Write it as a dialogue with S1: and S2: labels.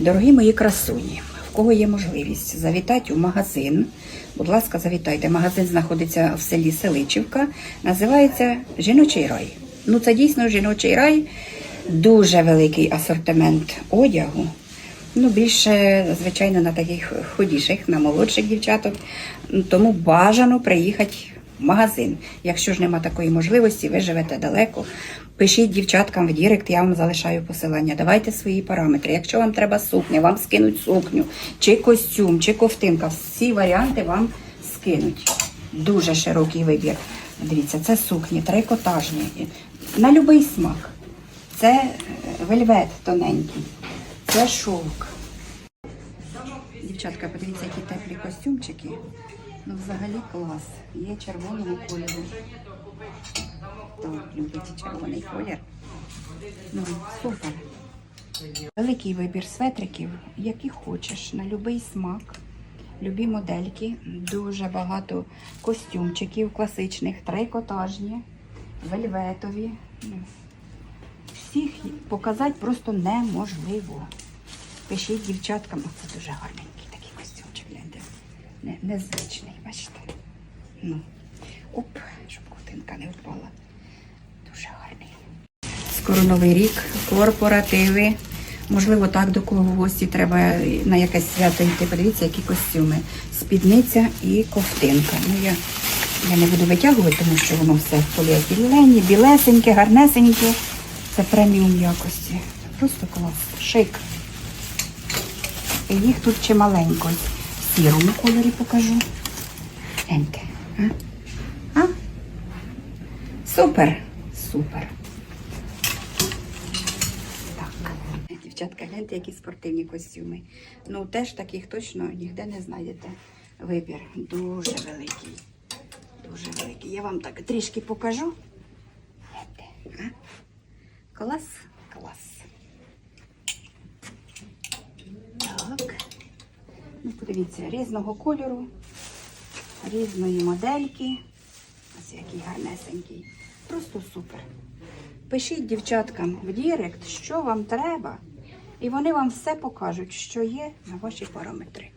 S1: Дорогі мої красуні, в кого є можливість завітати у магазин. Будь ласка, завітайте. Магазин знаходиться в селі Селичівка. Називається Жіночий рай. Ну, це дійсно жіночий рай. Дуже великий асортимент одягу. Ну, більше, звичайно, на таких ходіших, на молодших дівчаток. Тому бажано приїхати магазин. Якщо ж нема такої можливості, ви живете далеко. Пишіть дівчаткам в Дірект, я вам залишаю посилання. Давайте свої параметри. Якщо вам треба сукня, вам скинуть сукню, чи костюм, чи ковтинка. Всі варіанти вам скинуть. Дуже широкий вибір. Дивіться, це сукні, трикотажні, на будь-який смак. Це е, вельвет тоненький, це шовк. Дівчатка, подивіться, які теплі костюмчики. Ну, взагалі клас. Є червоного кольору. Хто любить червоний колір? Ну, супер. Великий вибір светриків, які хочеш, на будь-який смак, любі модельки, дуже багато костюмчиків класичних, трикотажні, вельветові. Ну, Всіх показати просто неможливо. Пишіть дівчаткам, оце дуже гляньте. Не, незвичний, бачите? Ну, оп, щоб кутинка не впала. Дуже гарний. Скоро новий рік, корпоративи. Можливо, так до кого в гості треба на якесь свято йти. Подивіться, які костюми. Спідниця і ковтинка. Ну, я, я не буду витягувати, тому що воно все в поліетилені, білесеньке, гарнесеньке. Це преміум якості. Просто клас. Шик. І їх тут чималенько. Сірому кольорі покажу. Гляньте. А? А? Супер. Супер. Так. Дівчатка, гляньте, які спортивні костюми. Ну, теж таких точно ніде не знайдете. Вибір дуже великий. Дуже великий. Я вам так трішки покажу. Гляньте. А? Клас, клас. Так. Подивіться, різного кольору, різної модельки. Ось який гарнесенький. Просто супер. Пишіть дівчаткам в Дірект, що вам треба, і вони вам все покажуть, що є на ваші параметри.